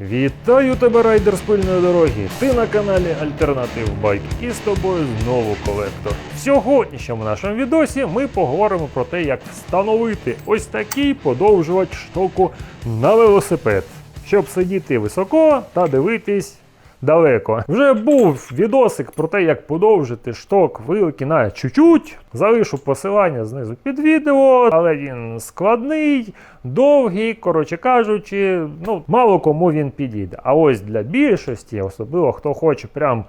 Вітаю тебе, райдер з пильної дороги! Ти на каналі Альтернатив Байк і з тобою знову колектор. В сьогоднішньому нашому відосі ми поговоримо про те, як встановити ось такий подовжувач штоку на велосипед, щоб сидіти високо та дивитись далеко. Вже був відосик про те, як подовжити шток вилки на чуть-чуть. Залишу посилання знизу під відео, але він складний, довгий, коротше кажучи, ну мало кому він підійде. А ось для більшості, особливо хто хоче прям.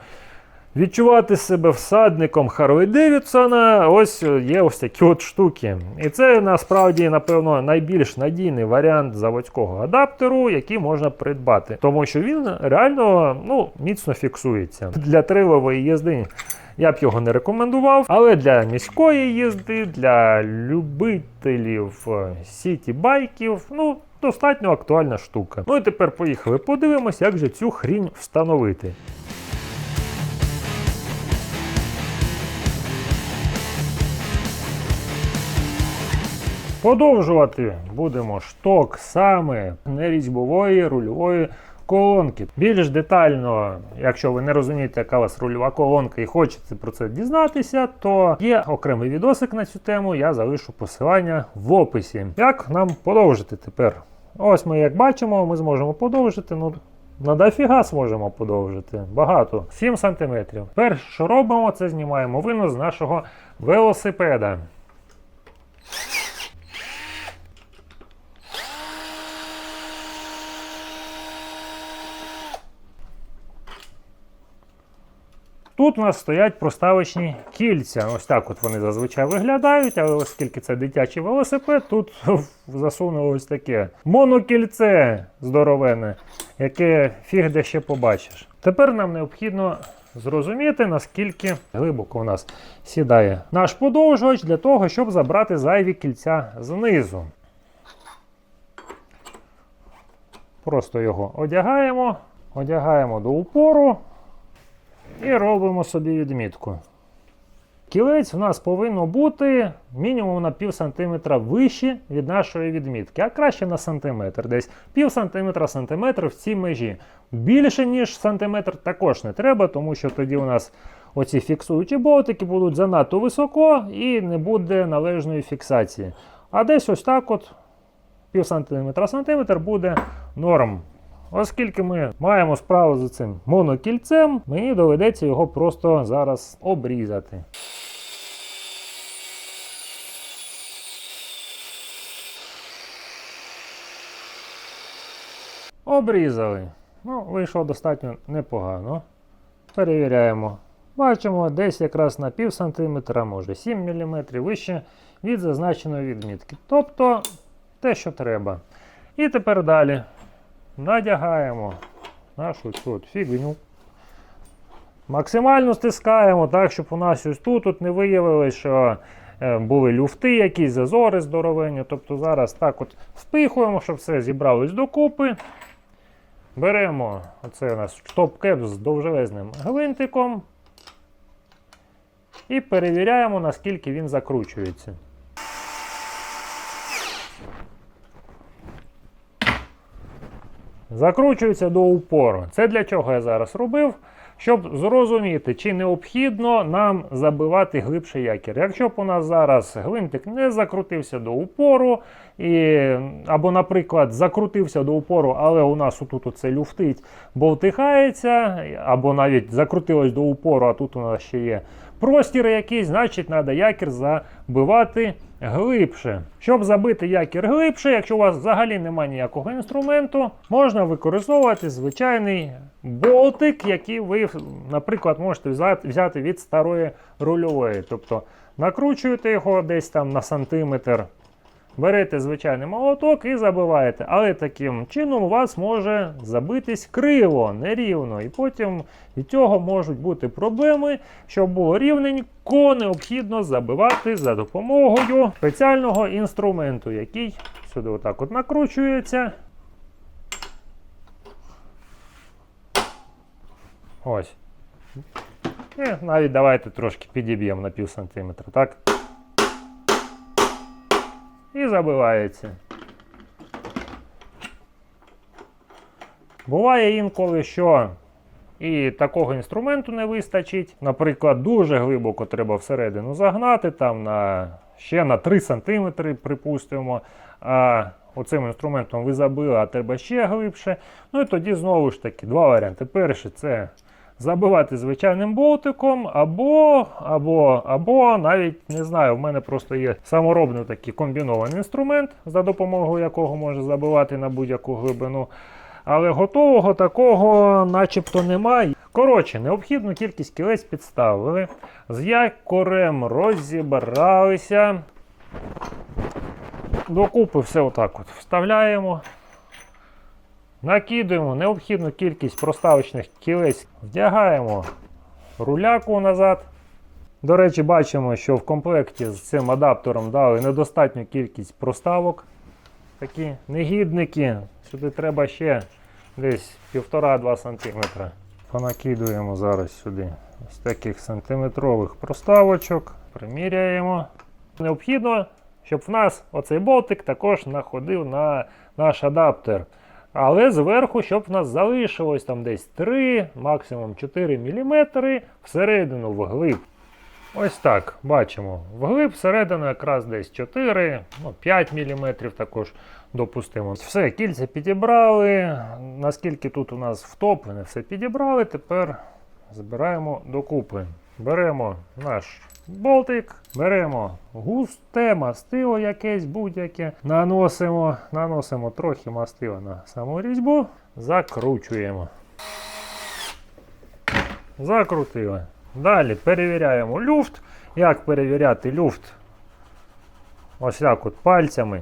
Відчувати себе всадником Харлі Девідсона, ось є ось такі от штуки. І це насправді, напевно, найбільш надійний варіант заводського адаптеру, який можна придбати. Тому що він реально ну, міцно фіксується. Для трилової їзди я б його не рекомендував, але для міської їзди, для любителів е, сіті-байків, ну, достатньо актуальна штука. Ну і тепер поїхали, подивимось, як же цю хрінь встановити. Подовжувати будемо шток саме нерізьбової рульової колонки. Більш детально, якщо ви не розумієте, яка у вас рульова колонка і хочете про це дізнатися, то є окремий відосик на цю тему. Я залишу посилання в описі. Як нам подовжити тепер? Ось ми, як бачимо, ми зможемо подовжити. Ну, на дофіга зможемо подовжити. Багато. 7 см. Перше, що робимо, це знімаємо вину з нашого велосипеда. Тут у нас стоять проставочні кільця. Ось так от вони зазвичай виглядають, але оскільки це дитячий велосипед, тут засунули ось таке монокільце здоровене, яке фіг де ще побачиш. Тепер нам необхідно зрозуміти, наскільки глибоко у нас сідає наш подовжувач для того, щоб забрати зайві кільця знизу. Просто його одягаємо, одягаємо до упору. І робимо собі відмітку. Кілець у нас повинно бути мінімум на пів сантиметра вище від нашої відмітки, а краще на сантиметр. Десь пів сантиметра сантиметр в цій межі. Більше, ніж сантиметр, також не треба, тому що тоді у нас оці фіксуючі болтики будуть занадто високо і не буде належної фіксації. А десь ось так от пів сантиметра сантиметр буде норм. Оскільки ми маємо справу з цим монокільцем, мені доведеться його просто зараз обрізати. Обрізали. Ну, вийшло достатньо непогано. Перевіряємо. Бачимо, десь якраз на пів сантиметра, може 7 мм вище від зазначеної відмітки. Тобто те, що треба. І тепер далі надягаємо нашу от фігню. Максимально стискаємо так, щоб у нас ось тут, тут не виявилось, що е, були люфти, якісь зазори здоровенні. Тобто зараз так от впихуємо, щоб все зібралось докупи. Беремо оце у нас топ-кеп з довжелезним гвинтиком. І перевіряємо, наскільки він закручується. Закручується до упору. Це для чого я зараз робив? Щоб зрозуміти, чи необхідно нам забивати глибший якір. Якщо б у нас зараз гвинтик не закрутився до упору, і, або, наприклад, закрутився до упору, але у нас отут оце люфтить, бо втихається, або навіть закрутилось до упору, а тут у нас ще є простір якийсь, значить треба якір забивати глибше. Щоб забити якір глибше, якщо у вас взагалі немає ніякого інструменту, можна використовувати звичайний болтик, який ви, наприклад, можете взяти від старої рульової. Тобто накручуєте його десь там на сантиметр. Берете звичайний молоток і забиваєте. Але таким чином у вас може забитись криво, нерівно. І потім від цього можуть бути проблеми. Щоб було рівненько, необхідно забивати за допомогою спеціального інструменту, який сюди отак от накручується. Ось. І навіть давайте трошки підіб'ємо на пів сантиметра, так? Забивається. Буває інколи, що і такого інструменту не вистачить. Наприклад, дуже глибоко треба всередину загнати, там на ще на 3 см, припустимо. А оцим інструментом ви забили, а треба ще глибше. Ну і тоді знову ж таки два варіанти. Перший це забивати звичайним болтиком, або, або, або навіть не знаю, в мене просто є саморобний такий комбінований інструмент, за допомогою якого може забивати на будь-яку глибину. Але готового такого начебто немає. Коротше, необхідну кількість кілець підставили. З якорем розібралися. Докупи все отак от вставляємо. Накидуємо необхідну кількість проставочних кілець, вдягаємо руляку назад. До речі, бачимо, що в комплекті з цим адаптером дали недостатню кількість проставок. Такі негідники. Сюди треба ще десь 1,5-2 см. Понакидуємо зараз сюди з таких сантиметрових проставочок. Приміряємо. Необхідно, щоб в нас оцей болтик також находив на наш адаптер. Але зверху, щоб в нас залишилось там десь 3, максимум 4 мм всередину вглиб. Ось так бачимо. Вглиб всередину якраз десь 4, ну, 5 мм також допустимо. Все, кільця підібрали. Наскільки тут у нас втоплене, все підібрали. Тепер збираємо докупи. Беремо наш болтик, беремо густе мастило якесь будь-яке, наносимо, наносимо трохи мастила на саму різьбу, закручуємо. Закрутили. Далі перевіряємо люфт. Як перевіряти люфт? Ось так от пальцями.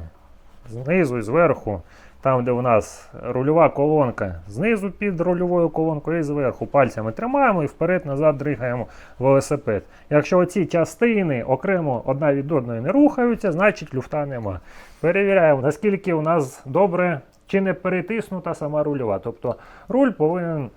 Знизу і зверху. Там, де у нас рульова колонка, знизу під рульовою колонкою і зверху пальцями тримаємо і вперед-назад дригаємо велосипед. Якщо оці частини окремо одна від одної не рухаються, значить люфта нема. Перевіряємо, наскільки у нас добре чи не перетиснута сама рульова. Тобто руль повинен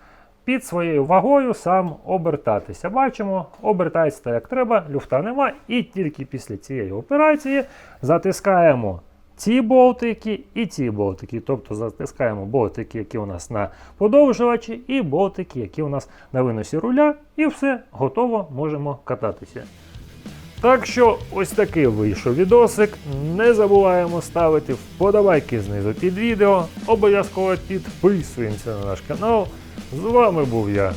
під своєю вагою сам обертатися. Бачимо, обертається так, як треба, люфта нема. І тільки після цієї операції затискаємо ці болтики і ці болтики. Тобто затискаємо болтики, які у нас на подовжувачі, і болтики, які у нас на виносі руля, і все, готово, можемо кататися. Так що ось такий вийшов відосик. Не забуваємо ставити вподобайки знизу під відео. Обов'язково підписуємося на наш канал. З вами був я.